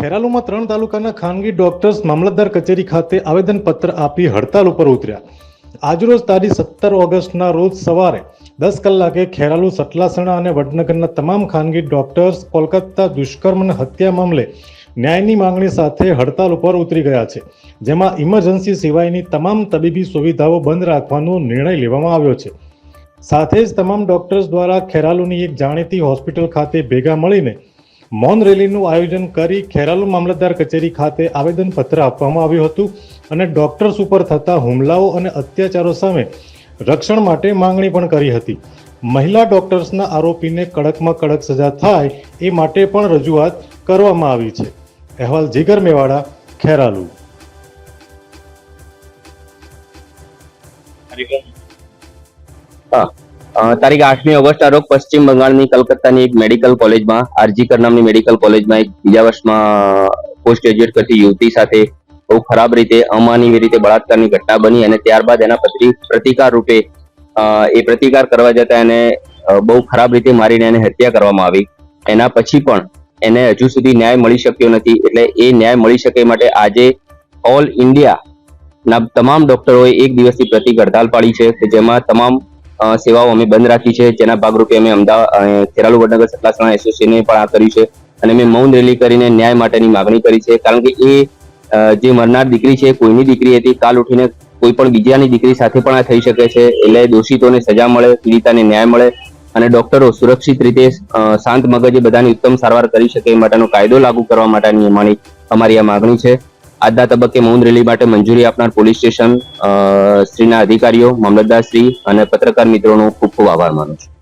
ખેરાલુમાં ત્રણ તાલુકાના ખાનગી ડોક્ટર્સ મામલતદાર કચેરી ખાતે આવેદનપત્ર આપી હડતાલ ઉપર ઉતર્યા. આજરોજ તારીખ સત્તર ઓગસ્ટના રોજ સવારે દસ કલાકે ખેરાલુ સટલાસણા અને વડનગરના તમામ ખાનગી ડોક્ટર્સ કોલકાતા દુષ્કર્મ અને હત્યા મામલે ન્યાયની માંગણી સાથે હડતાલ ઉપર ઉતરી ગયા છે, જેમાં ઇમરજન્સી સિવાયની તમામ તબીબી સુવિધાઓ બંધ રાખવાનો નિર્ણય લેવામાં આવ્યો છે. સાથે જ તમામ ડોક્ટર્સ દ્વારા ખેરાલુની એક જાણીતી હોસ્પિટલ ખાતે ભેગા મળીને મૌન રેલીનું આયોજન કરી ખેરાલુ મામલતદાર કચેરી ખાતે આવેદનપત્ર આપવામાં આવ્યું હતું અને ડોક્ટર્સ ઉપર થતા હુમલાઓ અને અત્યાચારો સામે રક્ષણ માટે માંગણી પણ કરી હતી. મહિલા ડોક્ટર્સના આરોપીને કડકમાં કડક સજા થાય એ માટે પણ રજૂઆત કરવામાં આવી છે. અહેવાલ જીગર મેવાડા, ખેરાલુ. તારીખ આઠમી ઓગસ્ટના રોજ પશ્ચિમ બંગાળની કલકત્તાની એક મેડિકલ કોલેજમાં આરજીકર નામની મેડિકલ કોલેજમાં એક બીજા વર્ષમાં પોસ્ટ ગ્રેજ્યુએટ કરતી યુવતી સાથે બહુ ખરાબ રીતે અમાનવી રીતે બળાત્કારની ઘટના બની અને ત્યારબાદ એના પ્રતિ પ્રતિકાર રૂપે એ પ્રતિકાર કરવા જતા એને બહુ ખરાબ રીતે મારીને એને હત્યા કરવામાં આવી. એના પછી પણ એને હજુ સુધી ન્યાય મળી શક્યો નથી. એટલે એ ન્યાય મળી શકે માટે આજે ઓલ ઇન્ડિયા ના તમામ ડોક્ટરોએ એક દિવસની પ્રતિક હડતાલ પાડી છે કે જેમાં તમામ સેવાઓ અમે બંધ રાખી છે. જેના ભાગરૂપે અમે અમદાવાદ ખેરાલુ વડનગર સતલાસણા એસોસિએશને પણ આ કર્યું છે અને અમે મૌન રેલી કરીને ન્યાય માટેની માગણી કરી છે. કારણ કે એ જે મરનાર દીકરી છે, કોઈની દીકરી હતી, કાલ ઉઠીને કોઈ પણ બીજાની દીકરી સાથે પણ આ થઈ શકે છે. એટલે દોષિતોને સજા મળે, પીડિતાને ન્યાય મળે અને ડોક્ટરો સુરક્ષિત રીતે શાંત મગજે બધાની ઉત્તમ સારવાર કરી શકે એ માટેનો કાયદો લાગુ કરવા માટેની અમારી અમારી આ માગણી છે. આજના તબક્કે મૌન રેલી માટે મંજૂરી આપનાર પોલીસ સ્ટેશન શ્રીના અધિકારીઓ, મામલતદાર શ્રી અને પત્રકાર મિત્રોનો ખૂબ ખૂબ આભાર માનું છું.